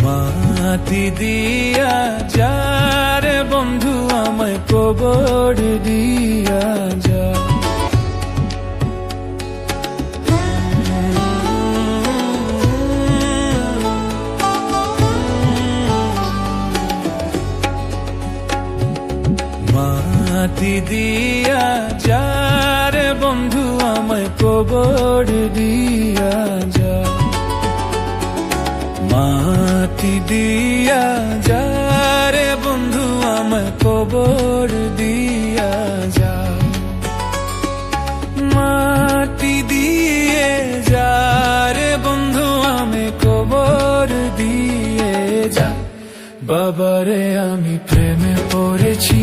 মাটি দিয়া যারে বন্ধু আমায় কবর দিয়া যা মাটি দিয়া যারে বন্ধু আমায় কবর দিয়া যা মাটি দিয়া, যারে বন্ধু আমায় কবর দিয়া যা মাটি দিয়ে যারে বন্ধু আমি কবর দিয়ে যা বাবারে আমি প্রেমে পড়েছি।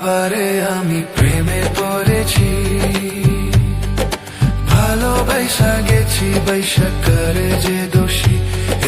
বাবারে আমি প্রেমে পড়েছি। ভালোবাসা গেছি বৈশাখ করে যে দোষী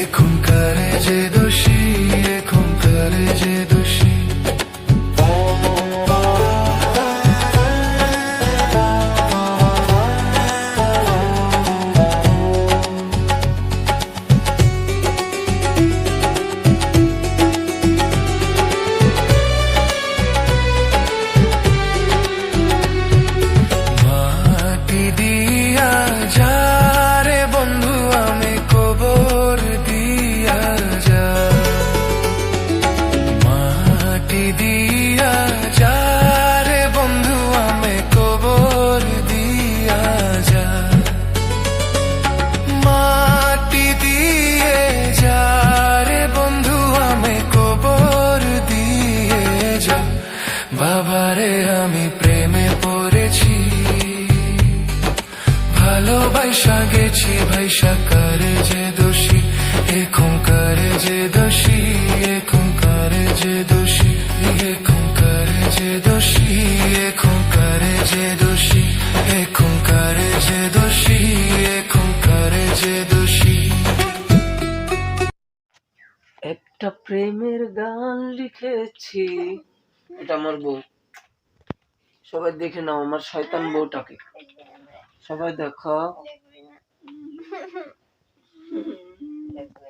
এখন করে যে ভালোবাসা গেছি ভাইসা করে যে দোষী এখন করে যে দোষী এখন করে যে দোষী এখন করে যে দোষী এখন করে যে দোষী এখন করে যে দোষী এখন করে যে দোষী। একটা প্রেমের গান লিখেছি। এটা আমার বউ। সবাই দেখে নাও আমার শয়তান বউটাকে। সবাই দেখো